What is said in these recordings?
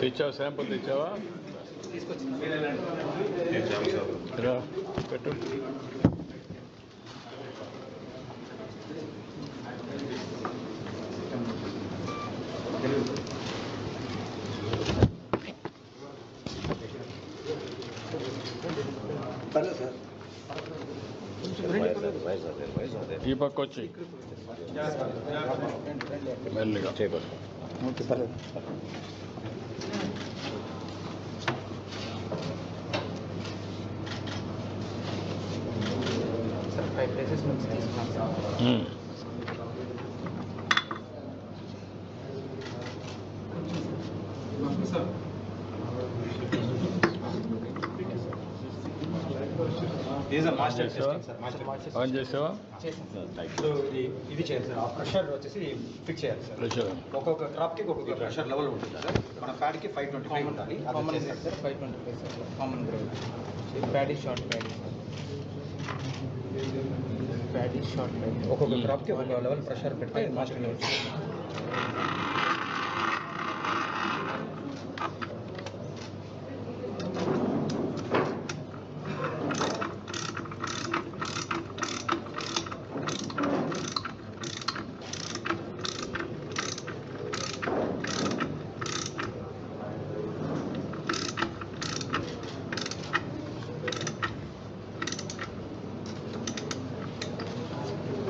తెచ్చావా? శాంపుల్ తెచ్చావా? రా పెట్టు. ఈ పక్క వచ్చి మెల్లిగా ఓకే పర్లేదు సార్ ఫైవ్ ప్లేసెస్ నుంచి తీసుకున్నాం సార్ ఆన్ చేసావా చేసాం సార్ సో ఇది ఇది చేయాలి సార్ ఆ ప్రెషర్ వచ్చేసి ఫిక్స్ చేయాలి సార్ ప్రెషర్ ఒక్కొక్క క్రాప్కి ఒక్కొక్క ప్రెషర్ లెవెల్ ఉంటుంది సార్ మన ఫ్యాట్కి ఫైవ్ ట్వంటీ ఫైవ్ ఉండాలి common sir five twenty five sir common grade paddy short paddy paddy short paddy ఒక్కొక్క క్రాప్కి ఒక్కొక్క లెవెల్ ప్రెషర్ పెడితే మాస్టర్ లెవెల్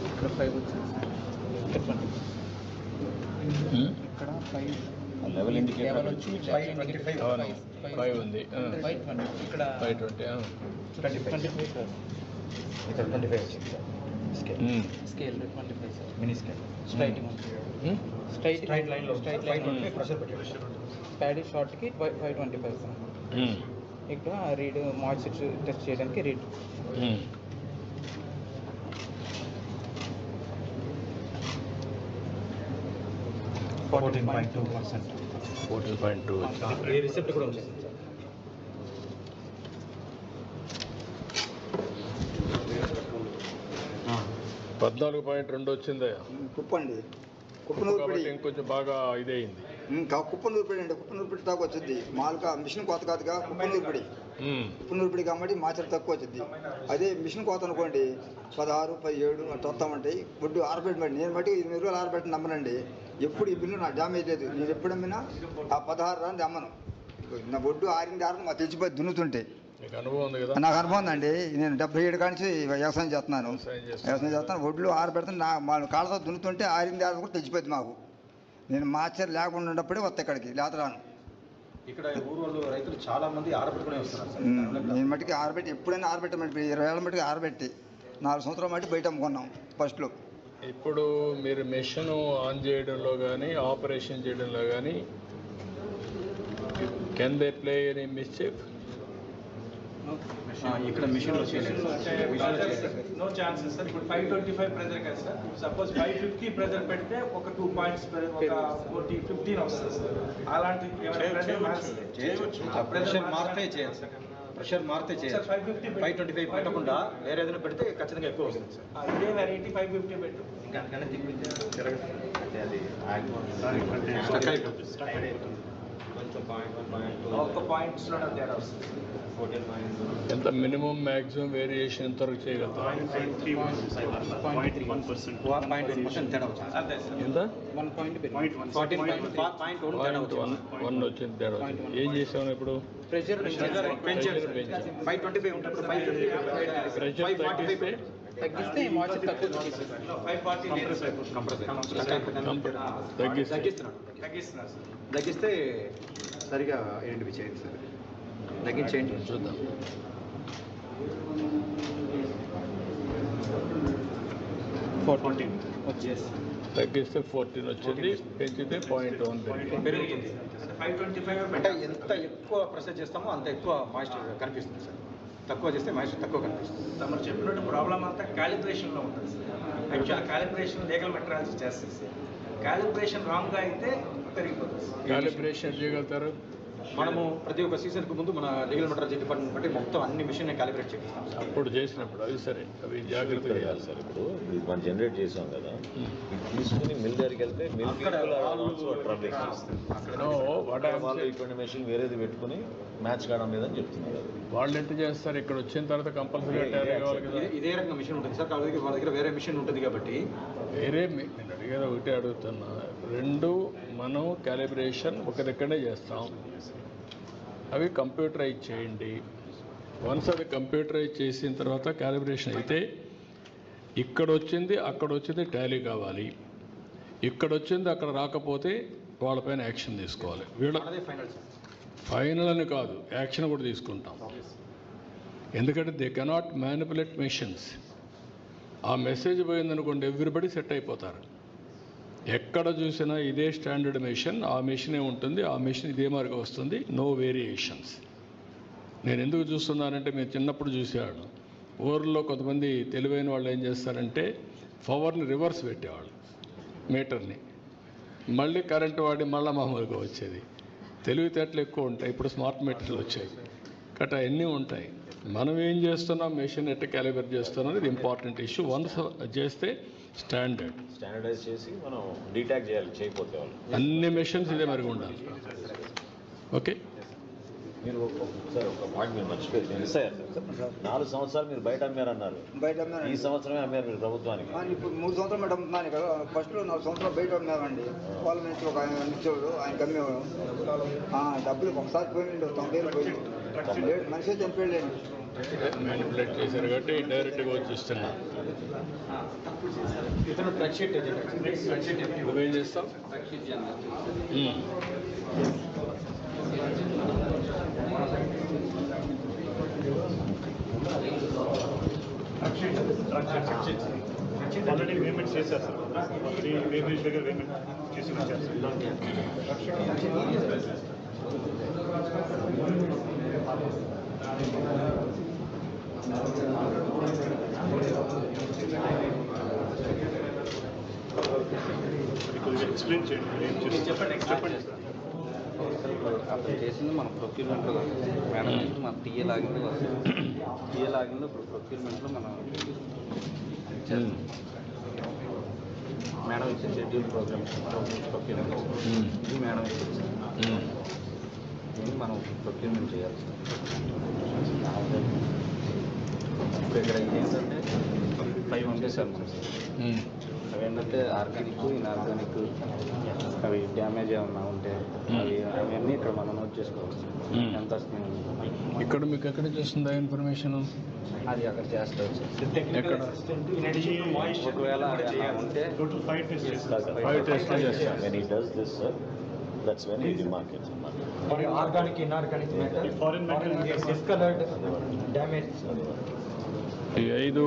ఇక్కడ ఫైవ్ వచ్చింది సార్ ఇక్కడ ట్వంటీ ఇక్కడ ఫైవ్ లెవెల్ ఇండికేటర్ లెవెల్ వచ్చి వచ్చి ఫైవ్ ట్వంటీ ఫైవ్ అవును. ఫైవ్ ఉంది. ఫైవ్ ట్వంటీ ఇక్కడ five twenty twenty five five five వచ్చింది sir. Scale scale twenty five sir mini scale straight straight లైన్లో straight five line five pressure paddy షార్ట్కి five twenty five sir ఇక్కడ read moisture test చేయడానికి read fourteen point two percent fourteen point two ఈ receipt కూడా sir పద్నాలుగు point రెండు వచ్చిందా కుప్పండి. కుప్పనూరుపడి కాబట్టి ఇంకొంచెం బాగా ఇదే అయింది ఇంకా కుప్పనూరుపడి అండి కుప్పనూరుపడి దాకా వచ్చింది మామూలుగా మిషన్ కోత కాదుగా కుప్పనూరుపడి. కుప్పనూరుపడి కాబట్టి మాచర్ తక్కువ వచ్చింది అదే మిషన్ కోత అనుకోండి పదహారు పదిహేడు అట్లా వస్తామంటాయి ఒడ్డు ఆరబెట్టమండి నేను బట్టి ఎనిమిది రోజులు ఆరబెట్టి నమ్మనండి. ఎప్పుడు ఈ బిల్లు నాకు డ్యామేజ్ లేదు. నేను ఎప్పుడు అమ్మినా ఆ పదహారు రాని అమ్మను నా ఒడ్డు ఆరింది ఆరు మా తెచ్చిపోయి దున్నుతుంటే. నీకు అనుభవం ఉందండి. నేను డెబ్బై ఏడు కాడి నుంచి వ్యవసాయం చేస్తున్నాను. వ్యవసాయం చేస్తున్నావు. వ్యవసాయం చేస్తాను ఒడ్లు ఆరబెడుతున్నా నా మా కాళ్ళతో దున్నుతుంటే ఆరింది ఆరు కూడా తెచ్చిపోయింది మాకు. నేను మాచర్ లేకుండా ఉన్నప్పుడే వస్తా ఇక్కడికి లేత రాను ఇక్కడ ఊరు రైతులు చాలా మంది ఆరబెట్టుకునే వస్తున్నారు సార్. నేను మట్టికి ఆరబెట్టి ఎప్పుడైనా ఆరబెట్టమంటే ఇరవై ఏళ్ళ మట్టికి ఆరబెట్టి నాలుగు సంవత్సరాల మట్టి బయట అమ్ముకున్నాం ఫస్ట్లో. ఇప్పుడు మీరు మెషిన్ ఆన్ చేయడంలో కానీ ఆపరేషన్ చేయడంలో కానీ can they play any mistake ఆ, ఇక్కడ మిషన్లో చేయలేదు. నో ఛాన్సెస్ సార్ ఇప్పుడు ఫైవ్ ట్వంటీ ఫైవ్ ప్రెజర్ కదా sir. Suppose five fifty pressure పెడితే ఒక టూ పాయింట్స్ ఒక ఫోర్టీ ఫిఫ్టీన్ వస్తుంది సార్. అలాంటి ప్రెషర్ మారితే చేయాలి సార్ ప్రెషర్ మారితే చేయాలి five fifty five twenty five పెట్టకుండా వేరే ఏదైనా పెడితే ఖచ్చితంగా ఎక్కువ వస్తుంది సార్. ఇదే వెరైటీ ఫైవ్ ఫిఫ్టీ పెట్టు. స్టక్ అయిపోతుంది. ఎంత మినిమం మ్యాక్సిమం వేరియేషన్ చేయగలుగుతాం పాయింట్ వన్ ఎంత? పాయింట్ పాయింట్ వన్ తేడా వన్ వచ్చింది. ఏం చేసాము ఇప్పుడు? ప్రెషర్ పెంచారు. ఫైవ్ ట్వంటీ ఫైవ్ ఉంటుంది ప్రెషర్ ఫైవ్ ఫార్టీ ఫైవ్ తగ్గిస్తే మాయిశ్చర్ తక్కువ తగ్గిస్తున్నాడు తగ్గిస్తే సరిగా ఐడెంటిఫై చేయండి సార్? తగ్గించేయండి. చూద్దాం ఫోర్టీన్ వచ్చేసి తగ్గిస్తే ఫోర్టీన్ వచ్చింది పెంచితే పాయింట్ వన్ ఫైవ్ అంటే ఎంత ఎక్కువ ప్రెషర్ చేస్తామో అంత ఎక్కువ మాయిశ్చర్ కనిపిస్తుంది సార్. తక్కువ చేస్తే మాయిశ్చర్ తక్కువ కనిపిస్తుంది. తమరు చెప్పినట్టు ప్రాబ్లం అంతా క్యాలిబ్రేషన్లో ఉంటుంది sir. Actual calibration legal materials చేస్తుంది సార్. క్యాలిబ్రేషన్ రాంగ్గా అయితే పెరిగిపోతుంది సార్. క్యాలిబ్రేషన్ చేయగలుగుతారు. మనము ప్రతి ఒక్క సీజన్కి ముందు మన లీగల్ మెట్రాలజీ డిపార్ట్మెంట్ బట్టి మొత్తం అన్ని మిషన్ క్యాలిబ్రేట్ చేపిస్తాం సార్. అప్పుడు చేసినప్పుడు అవి సరే అవి జాగ్రత్త చేయాలి. సార్ ఇప్పుడు ఇది మనం జనరేట్ చేసాం కదా ఇది తీసుకుని మిల్ దగ్గరికి వెళ్తే మిల్ అక్కడ వాళ్ళు ట్రాఫిక్ నో వాట్ వాళ్ళు ఇటువంటి మెషిన్ వేరేది పెట్టుకుని మ్యాచ్ కావడం లేదని చెప్తున్నారు. వాళ్ళు ఎంత చేస్తారు? ఇక్కడ వచ్చిన తర్వాత కదా. ఇదే- రకంగా మిషన్ ఉంటుంది సార్. కాబట్టి వాళ్ళ దగ్గర వేరే మిషన్ ఉంటుంది కాబట్టి వేరే నేను అడిగేది ఒకటే అడుగుతున్నా. రెండు మనం క్యాలిబ్రేషన్ ఒక దగ్గరనే చేస్తాం. అవి కంప్యూటరైజ్ చేయండి. వన్స్ అది కంప్యూటరైజ్ చేసిన తర్వాత క్యాలిబ్రేషన్ అయితే ఇక్కడ వచ్చింది అక్కడ వచ్చింది టాలీ కావాలి. ఇక్కడ వచ్చింది అక్కడ రాకపోతే వాళ్ళపైన యాక్షన్ తీసుకోవాలి. వీళ్ళ ఫైనల్ అని కాదు యాక్షన్ కూడా తీసుకుంటాం. ఎందుకంటే దే కెనాట్ మ్యానిపులేట్ మెషిన్స్ ఆ మెసేజ్ పోయిందనుకోండి ఎవ్రీబడి సెట్ అయిపోతారు. ఎక్కడ చూసినా ఇదే స్టాండర్డ్ మెషిన్ ఆ మెషినే ఉంటుంది ఆ మెషిన్ ఇదే మార్గం వస్తుంది నో వేరియేషన్స్ నేను ఎందుకు చూస్తున్నానంటే మీరు చిన్నప్పుడు చూసేవాడు ఊర్లో కొంతమంది తెలివైన వాళ్ళు ఏం చేస్తారంటే పవర్ని రివర్స్ పెట్టేవాళ్ళు మీటర్ని మళ్ళీ కరెంటు వాడి మళ్ళీ మామూలుగా వచ్చేది. తెలివితేటలు ఎక్కువ ఉంటాయి ఇప్పుడు స్మార్ట్ మీటర్లు వచ్చాయి. కట్ అవన్నీ ఉంటాయి. మనం ఏం చేస్తున్నాం? మెషిన్ ఎట్ట క్యాలిబర్ చేస్తున్నాం ఇది ఇంపార్టెంట్ ఇష్యూ వన్స్ చేస్తే స్టాండర్డ్. స్టాండర్డైజ్ చేసి మనం డీటాక్ చేయాలి చేయకపోతే వాళ్ళు. అన్ని మెషిన్స్ ఇదే మరిగి ఉండాలి. ఓకే? మీరు సార్ ఒక పాయింట్ మీరు మర్చిపోయి నేను ఇస్తాను నాలుగు సంవత్సరాలు మీరు బయట అమ్మారన్నారు. బయట ఈ. సంవత్సరమే అమ్మారు మీరు ప్రభుత్వానికి. ఇప్పుడు మూడు సంవత్సరాలు బయట అమ్ముతున్నాను ఇక్కడ ఫస్ట్లో నాలుగు సంవత్సరాలు బయట అమ్మామండి వాళ్ళ నుంచి ఒక ఆయన ఇచ్చేవాడు ఆయన అమ్మేవాడు ఆ, డబ్బులు ఒకసారి పోయిండు తొంభై మనిషి చనిపోయాడు మ్యానిపులేట్ చేశారు కాబట్టి డైరెక్ట్గా షీట్ నువ్వేం చేస్తావు? మ్మ్. ఆల్రెడీ పేమెంట్ చేశారు సార్. త్రీ వేవేజ్ దగ్గర పేమెంట్ చేసి వచ్చారు సార్. ఎక్స్ప్లెయిన్ చేయండి చెప్పండి చెప్పండి అతను చేసింది మన ప్రొక్యూర్మెంట్లో మేనేజ్మెంట్ మన టీఏ లాగిన్లో వస్తుంది టీఏ లాగిన్లో ఇప్పుడు ప్రొక్యూర్మెంట్లో మనం. మేడం ఇచ్చే షెడ్యూల్ ప్రోగ్రామ్స్ ప్రొక్యూర్మెంట్. ఇది మేడం ఇచ్చేది. దీన్ని మనం ప్రొక్యూర్మెంట్ చేయాలి. ఇప్పుడు ఇక్కడ ఏంటంటే ఫైవ్ మ్మ్. అవి ఏంటంటే ఆర్గానిక్ ఇన్ఆర్గానిక్ అవి డ్యామేజ్ ఏమన్నా ఉంటే అవి అవన్నీ ఇక్కడ మనం నోట్ చేసుకోవచ్చు. ఎంత వస్తుంది ఇక్కడ మీకు ఎక్కడ చూస్తుందా ఇన్ఫర్మేషన్ అది అక్కడ చేస్తారు ఎక్కడ? ఒకవేళ అలా ఉంటే ఫైవ్ టెస్ట్ చేస్తారు does this sir that's when ఈ డిమార్కెట్ ఆర్గానిక్ ఇన్ఆర్గానిక్ ఈ డ్యామేజ్ ఐదు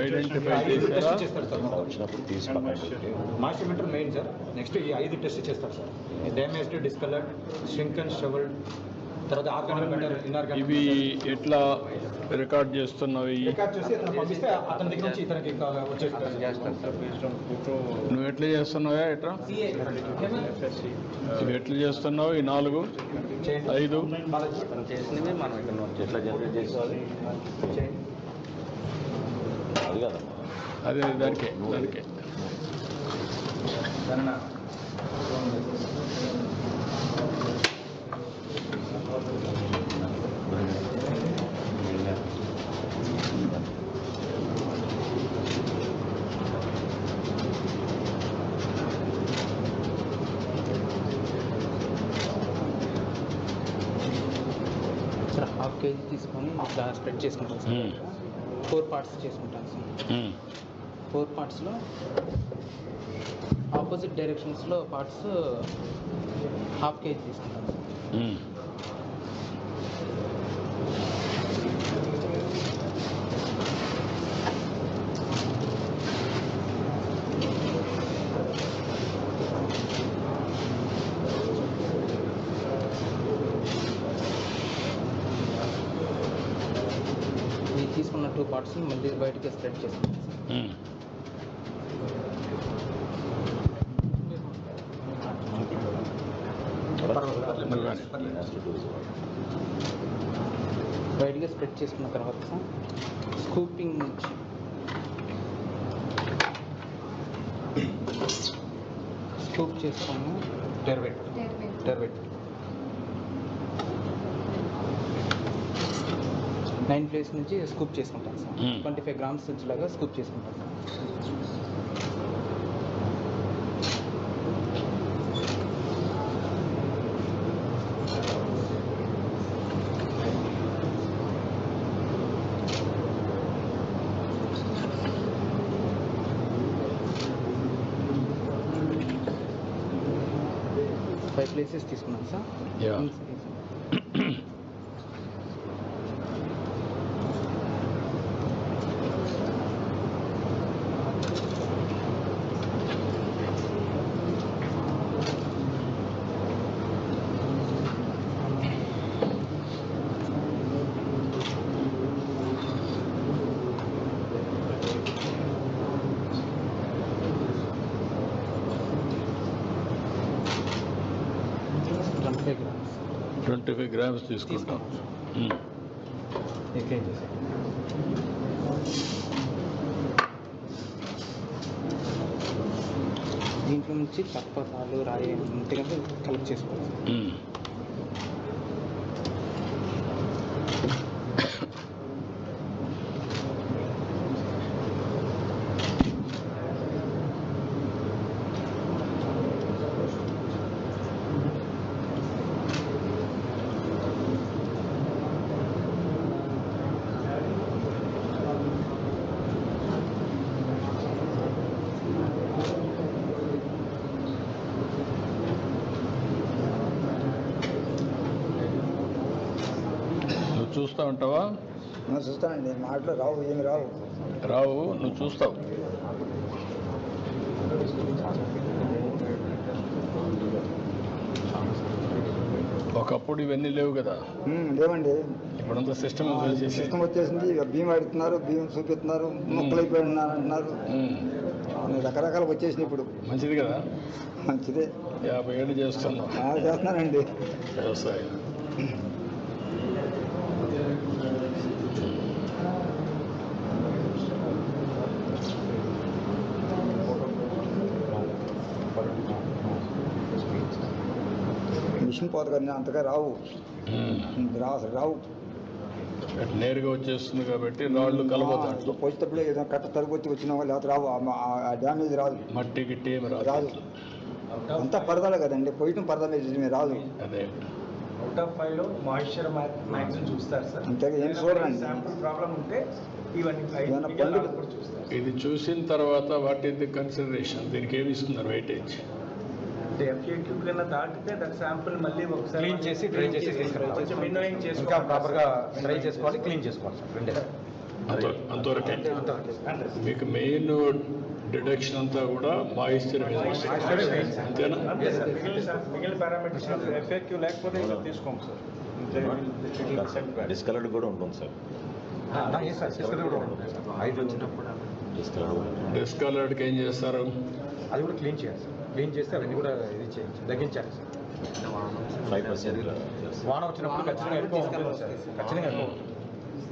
identify master meter main sir next ఈ ఐదు టెస్ట్ చేస్తారు sir. Damaged discoloured shrink and shrivelled తర్వాత ఆర్గానిక్ మీటర్ ఇవి ఎట్లా రికార్డ్ చేస్తున్నవి రికార్డ్ చేసి అతను పంపిస్తే అతని దగ్గర నుంచి ఇతనికి వచ్చేస్తారు నువ్వు ఎట్లా చేస్తున్నావా ఎట్లా? ఇవి ఎట్లా చేస్తున్నావు ఈ నాలుగు? ఐదు? చేసినవి మనం ఇక్కడ నోట్ ఎట్లా జనరేట్ చేసుకోవాలి? అది కాదమ్మా అదే దానికే దానికే సార్ హాఫ్ కేజీ తీసుకొని ఇట్లా స్ప్రెడ్ చేసుకుంటాం సార్ మ్మ్. ఫోర్ పార్ట్స్ చేసుకుంటాం సార్. ఫోర్ పార్ట్స్లో ఆపోజిట్ డైరెక్షన్స్లో పార్ట్స్ హాఫ్ కేజీ తీసుకుంటాం సార్ మ్మ్. ఈ తీసుకున్న టూ బయటికి స్ప్రెడ్ కానీ. వైడ్గా స్ప్రెడ్ చేసుకున్న తర్వాత స్కూపింగ్ నుంచి స్కూప్ చేసుకొని టెర్బెట్ టెర్బెట్ నైన్ ప్లేస్ నుంచి స్కూప్ చేసుకుంటాం సార్. ట్వంటీ ఫైవ్ గ్రామ్స్ నుంచి లాగా స్కూప్ చేసుకుంటాం సార్. ఫైవ్ ప్లేసెస్ తీసుకున్నాం sir Yeah. Twenty five grams twenty five grams తీసుకుంటాం. దీంట్లో నుంచి తప్ప రాయి కనుక కలెక్ట్ చేసుకోవాలి సార్ ఉమ్. నువ్వు చూస్తూ ఉంటావా నేను చూస్తానండి మాటలు రావు ఏమి రావు. రావు నువ్వు చూస్తావు. ఒకప్పుడు ఇవన్నీ లేవు కదా. లేవండి. ఇప్పుడంతా సిస్టమ్ సిస్టమ్ వచ్చేసింది ఇక బియ్యం అడుగుతున్నారు బియ్యం చూపిస్తున్నారు మొక్కలు అయిపోయినారు అంటున్నారు. రకరకాలు వచ్చేసినాయి ఇప్పుడు. మంచిది కదా. మంచిదే. యాభై ఏళ్ళు చేస్తున్నావు. ఆ, చేస్తున్నానండి. వ్యవసాయం. పోత కానీ అంతగా రావు. రావు. అటు నేరుగా వచ్చేస్తుంది కాబట్టి రాళ్ళు కలబోతాడు పోసేటప్పుడు ఏదో కట్ట తరుగుచ్చి వచ్చిన వాళ్ళు లేకపోతే రావు. ఆ- డ్యామేజ్ రాదు. మట్టి గిట్టి రాదు. అంతా పరదాలే కదండి. పోయటం పరద మీద రాదు. అదే. అవుట్ ఆఫ్ ఫైవ్లో మాయిశ్చర్ మ్యాక్సిమం చూస్తారు సార్. అంతేగా ఏం. శాంపుల్ ప్రాబ్లం ఉంటే ఇవన్నీ ఏదైనా ఇది చూసిన తర్వాత వాట్ ఈస్ ది కన్సిడరేషన్ దీనికి ఏమి ఇస్తున్నారు వెయిటేజ్ ఎఫ్ఏక్యూ కన్నా దాటితే దాని శాంపుల్ మళ్ళీ ఒకసారి క్లీన్ చేసి డ్రై చేసి తీసుకురావాలి. కొంచెం మినోయింగ్ ఇంకా చేసుకోవాలి ప్రాపర్గా డ్రై చేసుకోవాలి క్లీన్ చేసుకోవాలి సార్ రెండే. అంతవరకే. మీకు మెయిన్ డిడక్షన్ అంతా కూడా మాయిశ్చర్ అంతేనా? మిగిలిన పారామీటర్స్ ఎఫ్ఏక్యూ లేకపోతే ఇంకా తీసుకోము సార్ డిస్కలర్డ్ కూడా ఉంటుంది సార్ సార్ తీసుకెళ్ళి కూడా ఉంటుంది సార్ ఐదు డిస్కలర్డ్ డిస్కలర్డ్కి ఏం చేస్తారు? అది కూడా క్లీన్ చేయాలి సార్ క్లీన్ చేస్తే అవన్నీ కూడా ఇది చేయాలి తగ్గించాలి. వాన వచ్చినప్పుడు ఖచ్చితంగా ఎక్కువ ఉంటుంది సార్. ఖచ్చితంగా ఎక్కువ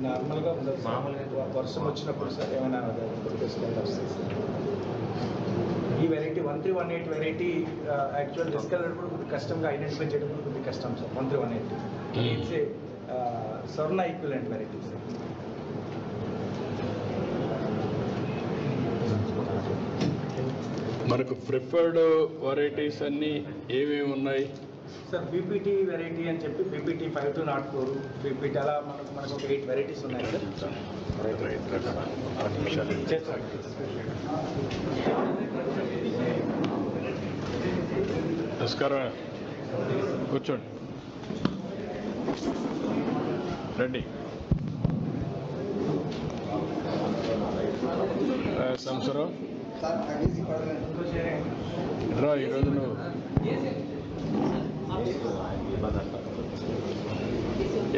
నార్మల్గా మామూలుగా వర్షం వచ్చినప్పుడు సార్ ఏమైనా. ఈ variety one three one eight variety actual discolour కూడా కొద్దిగా కష్టంగా ఐడెంటిఫై చేయడం కూడా కొద్దిగా కష్టం sir. One three one eight. It's a Swarna equivalent variety sir. మనకు ప్రిఫర్డ్ వెరైటీస్ అన్నీ ఏమేమి ఉన్నాయి? సార్ బీపీటీ వెరైటీ అని చెప్పి BPT five two nought four BPT అలా మనకు మనకు ఒక ఎయిట్ వెరైటీస్ ఉన్నాయి సార్ నమస్కారం. కూర్చోండి. రండి. సంవత్సరం రా ఈరోజు నువ్వు.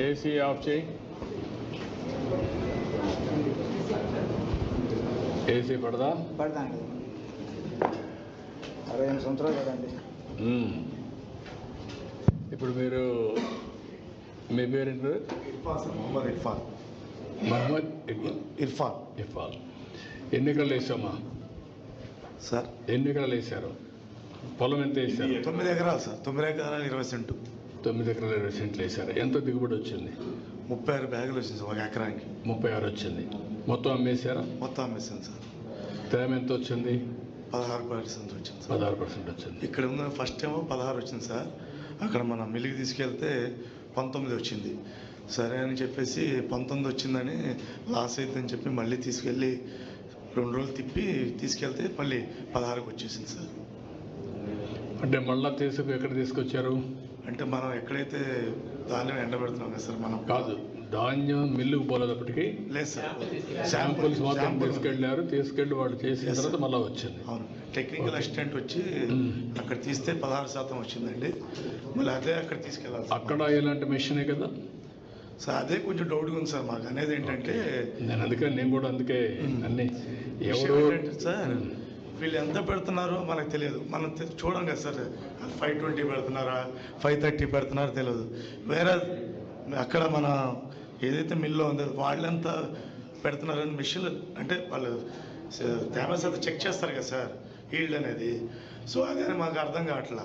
ఏసీ ఆఫ్ చేయి. ఏసీ పడదా? పడదండి అరవై ఎనిమిది సంవత్సరాలు కదండి. ఇప్పుడు మీరు మీ ఇర్ఫాన్ సార్ మొహమ్మద్ ఇర్ఫాన్. మహమ్మద్ ఇర్ఫాన్? ఇఫాల్ ఎన్నికలు వేసామా సార్. ఎన్నికలు వేశారు? పొలం ఎంత వేశారు? తొమ్మిది ఎకరాలు సార్. తొమ్మిది ఎకరాలు ఇరవై సెంటు. తొమ్మిది ఎకరాల ఇరవై సెంట్లు వేశారు. ఎంత దిగుబడి వచ్చింది? ముప్పై ఆరు బ్యాగులు వచ్చింది సార్ ఒక ఎకరానికి. ముప్పై ఆరు వచ్చింది. మొత్తం అమ్మేశారా? మొత్తం అమ్మేసాను సార్. తేమ ఎంత వచ్చింది? పదహారు పర్సెంట్ వచ్చింది సార్. పదహారు పర్సెంట్ వచ్చింది. ఇక్కడ ఉన్న ఫస్ట్ ఏమో పదహారు వచ్చింది సార్. అక్కడ మన మిల్లుకి తీసుకెళ్తే పంతొమ్మిది వచ్చింది. సరే అని చెప్పేసి పంతొమ్మిది వచ్చిందని లాస్ అవుతుందని చెప్పి మళ్ళీ తీసుకెళ్ళి రెండు రోజులు తిప్పి తీసుకెళ్తే మళ్ళీ పదహారుకి వచ్చేసింది సార్. అంటే మళ్ళా తీసుకు ఎక్కడ తీసుకొచ్చారు? అంటే మనం ఎక్కడైతే ధాన్యం ఎండబెడుతున్నాం కదా సార్ మనం. కాదు ధాన్యం మిల్లుకు పోలేటప్పటికి లేదు సార్. శాంపుల్స్ మాత్రం తీసుకెళ్ళారు. తీసుకెళ్ళి వాళ్ళు చేసిన. తర్వాత మళ్ళీ వచ్చింది. అవును. టెక్నికల్ అసిస్టెంట్ వచ్చి మ్మ్. అక్కడ తీస్తే పదహారు శాతం వచ్చిందండి. మళ్ళీ అదే అక్కడ తీసుకెళ్ళాలి. అక్కడ ఇలాంటి మెషినే కదా? సార్ అదే కొంచెం డౌట్గా ఉంది సార్ మాకు. అనేది ఏంటంటే నేను అందుకే నేను కూడా అందుకే అన్ని ఎవరు సార్ వీళ్ళు ఎంత పెడుతున్నారో మనకు తెలియదు. మనం తె- చూడం కదా సార్ ఫైవ్ ట్వంటీ పెడుతున్నారా ఫైవ్ థర్టీ పెడుతున్నారో తెలియదు. వేరే అక్కడ మన ఏదైతే మిల్లో ఉందో వాళ్ళెంత పెడుతున్నారని మిషన్ అంటే వాళ్ళు తేమ చెక్ చేస్తారు కదా సార్ ఈల్డ్ అనేది. సో అదే మాకు అర్థం కావట్లా.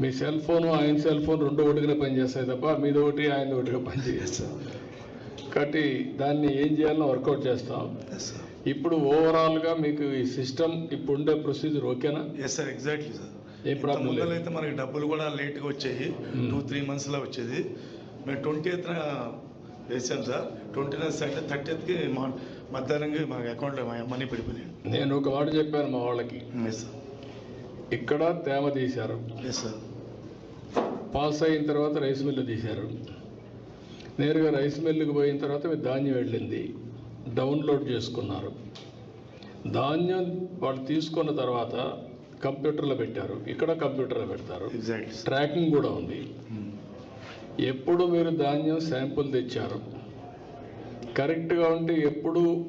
మీ సెల్ ఫోన్ ఆయన సెల్ ఫోన్ రెండు ఒకటిగానే పనిచేస్తాయి తప్ప మీది ఒకటి ఆయన ఒకటిగా పనిచేయదు సార్ కాబట్టి దాన్ని ఏం చేయాలో వర్కౌట్ చేస్తాం. ఎస్ సార్ ఇప్పుడు ఓవరాల్గా మీకు ఈ సిస్టమ్ ఇప్పుడు ఉండే ప్రొసీజర్ ఓకేనా? ఎస్ సార్ ఎగ్జాక్ట్లీ సార్ ఏ ప్రాబ్లం అయితే మనకి డబ్బులు కూడా లేట్గా వచ్చాయి. టూ త్రీ మంత్స్లో వచ్చేది. మేము ట్వంటీ ఎయిత్న వేసాం సార్ ట్వంటీ నైన్ అంటే థర్టీ ఎయిత్కి మా మధ్యాహ్నంగా మా అకౌంట్లో మనీ పడిపోయాయి నేను ఒక మాట చెప్పాను మా వాళ్ళకి. ఎస్ సార్ ఇక్కడ తేమ తీశారు. పాస్ అయిన తర్వాత రైస్ మిల్లు తీశారు. నేరుగా రైస్ మిల్లుకి పోయిన తర్వాత మీ ధాన్యం వెళ్ళింది. డౌన్లోడ్ చేసుకున్నారు. ధాన్యం వాళ్ళు తీసుకున్న తర్వాత కంప్యూటర్లో పెట్టారు. ఇక్కడ కంప్యూటర్లో పెడతారు. ట్రాకింగ్ కూడా ఉంది. ఎప్పుడు మీరు ధాన్యం శాంపుల్ తెచ్చారు? కరెక్ట్గా ఉంటే ఎప్పుడు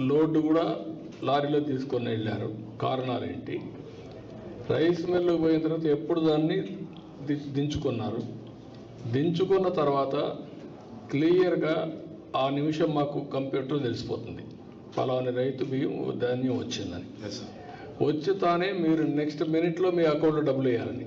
లోడ్ కూడా లారీలో తీసుకొని వెళ్ళారు. కారణాలు ఏంటి? రైస్ మిల్లుకు పోయిన తర్వాత ఎప్పుడు దాన్ని దించుకున్నారు? దించుకున్న తర్వాత క్లియర్గా ఆ నిమిషం మాకు కంప్యూటర్ తెలిసిపోతుంది. పలాని రైతు బియ్యం ధాన్యం వచ్చిందని. వచ్చి తానే మీరు నెక్స్ట్ మినిట్లో మీ అకౌంట్లో డబ్బులు వేయాలని.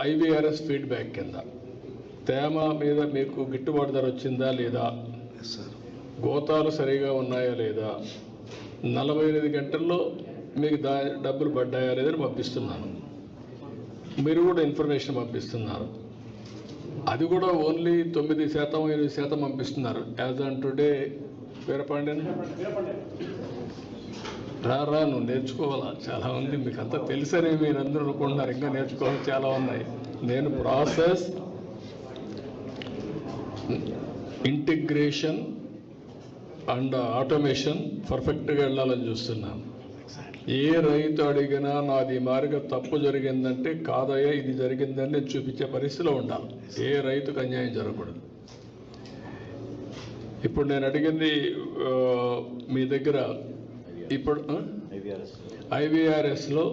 ఐవీఆర్ఎస్ ఫీడ్బ్యాక్ కింద. తేమ మీద మీకు గిట్టుబాటు ధర వచ్చిందా లేదా? గోతాలు సరిగా ఉన్నాయా లేదా? నలభై ఎనిమిది గంటల్లో మీకు దా డబ్బులు పడ్డాయా లేదని పంపిస్తున్నాను. మీరు కూడా ఇన్ఫర్మేషన్ పంపిస్తున్నారు. అది కూడా ఓన్లీ తొమ్మిది శాతం ఎనిమిది శాతం పంపిస్తున్నారు. As on today Veerapandian. రా రా నువ్వు నేర్చుకోవాలా? చాలా ఉంది. మీకు అంతా తెలుసని మీరు అందరూ అనుకుంటున్నారు. ఇంకా నేర్చుకోవాలి చాలా ఉన్నాయి. నేను ప్రాసెస్ ఇంటిగ్రేషన్ అండ్ ఆటోమేషన్ పర్ఫెక్ట్గా వెళ్ళాలని చూస్తున్నాను. ఏ రైతు అడిగినా నాది మారిగా తప్పు జరిగిందంటే కాదయ్యా ఇది జరిగిందని నేను చూపించే పరిస్థితిలో ఉండాలి. ఏ రైతుకు అన్యాయం జరగకూడదు. ఇప్పుడు నేను అడిగింది మీ దగ్గర ఇప్పుడు ఐవీఆర్ఎస్లో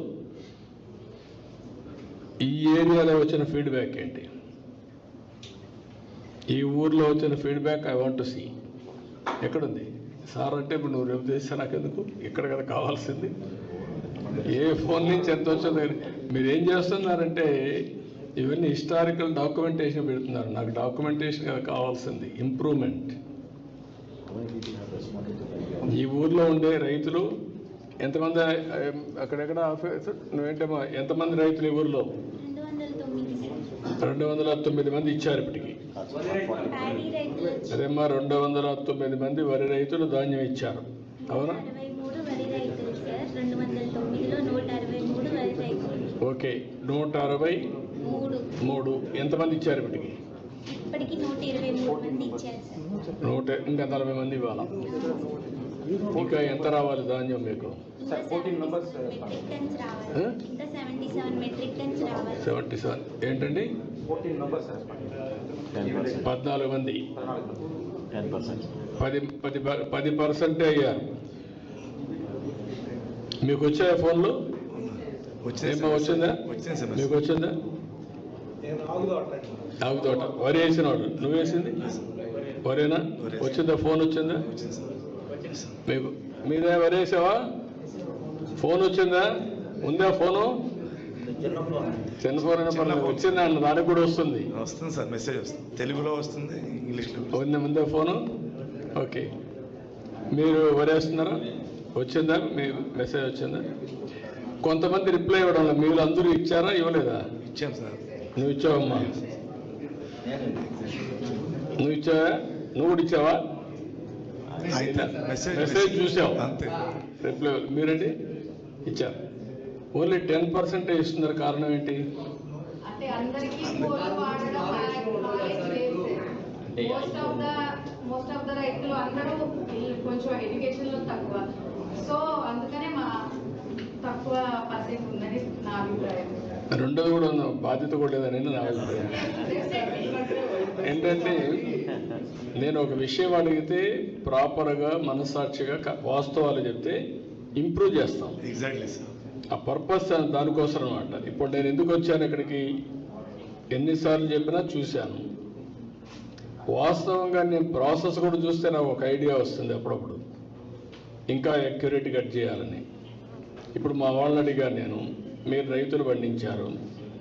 ఈ ఏరియాలో వచ్చిన ఫీడ్బ్యాక్ ఏంటి? ఈ ఊర్లో వచ్చిన feedback I want to see. ఎక్కడుంది? సార్ అంటే ఇప్పుడు నువ్వు రేపు చేస్తే నాకెందుకు? ఇక్కడ కదా కావాల్సింది. ఏ ఫోన్ నుంచి ఎంత వచ్చింది మీరు ఏం చేస్తున్నారంటే ఇవన్నీ హిస్టారికల్ డాక్యుమెంటేషన్ పెడుతున్నారు. నాకు డాక్యుమెంటేషన్ కదా కావాల్సింది. ఇంప్రూవ్మెంట్. ఈ ఊర్లో ఉండే రైతులు ఎంతమంది అక్కడెక్కడ ఆఫీస్? నువ్వేంటమ్మా ఎంతమంది రైతులు ఈ ఊర్లో? రెండు వందల తొమ్మిది మంది ఇచ్చారు ఇప్పటికి. అదేమ్మా రెండు వందల తొమ్మిది మంది వరి రైతులు ధాన్యం ఇచ్చారు. అవునా? ఓకే నూట అరవై మూడు. ఎంతమంది ఇచ్చారు ఇప్పటికి? ఇప్పటికి నూట ఇరవై మూడు మంది ఇచ్చారు సార్. నూట ఇంకా నలభై మంది ఇవ్వాలి? ఇంకా ఎంత రావాలి ధాన్యం మీకు? Seventy seven. ఏంటండి? పద్నాలుగు మంది. పది పది పది పర్సెంటే అయ్యారు మీకు వచ్చాయా ఫోన్లు? వచ్చిందా? వచ్చింది సార్. మీకు వచ్చిందా? ఆవు తోట వరి వేసినాడు నువ్వు వేసింది? వరేనా? వరి. వచ్చిందా? ఫోన్ వచ్చిందా? మీకు మీదే వరి వేసావా? ఫోన్ వచ్చిందా? ఉందా ఫోను? చిన్న ఫోన్ అయినా పర్లేదు. వచ్చిందా అన్న దానికి కూడా వస్తుంది. వస్తుంది సార్ మెసేజ్ వస్తుంది. తెలుగులో వస్తుంది ఇంగ్లీష్లో ఉందా ఉందా ఫోను? ఓకే. మీరు వరేస్తున్నారా వచ్చిందా? మీ మెసేజ్ వచ్చిందా? కొంతమంది రిప్లై ఇవ్వడం లేదు. మీరు అందరూ ఇచ్చారా? ఇవ్వలేదా? ఇచ్చాం సార్. నువ్వు ఇచ్చావమ్మా. నువ్వు ఇచ్చావా నువ్వు కూడా ఇచ్చావా? అయితే మెసేజ్ చూసావు. అంతే. రిప్లై మీరండి? ఇచ్చారు ఓన్లీ టెన్ పర్సెంటే ఇస్తున్నారు కారణం ఏంటి? అంటే అందరికీ ఫోన్లు వాడడం నాలెడ్జ్ లేదు most of the most of the రైతులు అందరూ ఈ కొంచెం ఎడ్యుకేషన్లో తక్కువ. సో అందుకనే మా తక్కువ పర్సెంట్ ఉందని నా అభిప్రాయం. రెండోది కూడా ఉంది బాధ్యత కూడా లేదని నా అభిప్రాయం ఏంటంటే నేను ఒక విషయం అడిగితే ప్రాపర్గా మనసాక్షిగా క- వాస్తవాలు చెప్తే ఇంప్రూవ్ చేస్తాం. ఎగ్జాక్ట్లీ సార్ ఆ పర్పస్ దానికోసం అనమాట ఇప్పుడు నేను ఎందుకు వచ్చాను ఇక్కడికి? ఎన్నిసార్లు చెప్పినా చూశాను. వాస్తవంగా నేను ప్రాసెస్ కూడా చూస్తే నాకు ఒక ఐడియా వస్తుంది అప్పుడప్పుడు. ఇంకా అక్యురేట్ కట్ చేయాలని. ఇప్పుడు మా వాళ్ళని అడిగాను నేను. మీరు రైతులు పండించారు.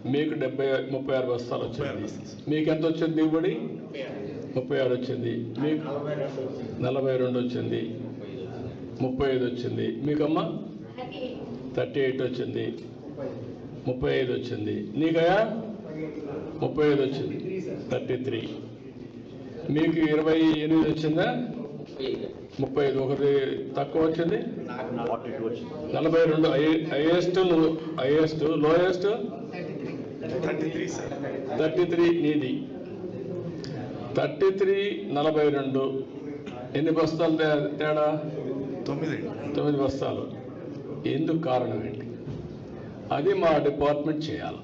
మీకు డెబ్బై ముప్పై ఆరు బస్తాలు వచ్చింది. మీకు ఎంత వచ్చింది దిగుబడి? ముప్పై ఆరు వచ్చింది. మీకు నలభై రెండు వచ్చింది. ముప్పై ఐదు వచ్చింది. మీకమ్మా? థర్టీ ఎయిట్ వచ్చింది. ముప్పై ఐదు వచ్చింది. నీకయా ముప్పై ఐదు వచ్చింది. Thirty three. మీకు ఇరవై ఎనిమిది వచ్చిందా? ముప్పై ఐదు ఒకటి తక్కువ వచ్చింది? నలభై రెండు highest highest lowest thirty three sir thirty three నీది. థర్టీ త్రీ నలభై రెండు. ఎన్ని బస్తాలు తేడా? తొమ్మిది. తొమ్మిది బస్తాలు. ఎందుకు కారణం ఏంటి? అది మా డిపార్ట్మెంట్ చేయాలి?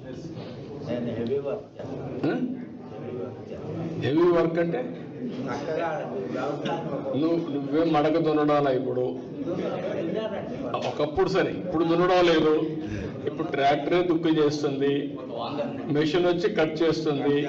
హెవీ వర్క్ అంటే? నువ్వు నువ్వేం మడక దున్నడాలా ఇప్పుడు? ఒకప్పుడు సరే ఇప్పుడు దున్నడం లేదు. ఇప్పుడు ట్రాక్టరే దుక్కు చేస్తుంది. మెషిన్ వచ్చి కట్ చేస్తుంది.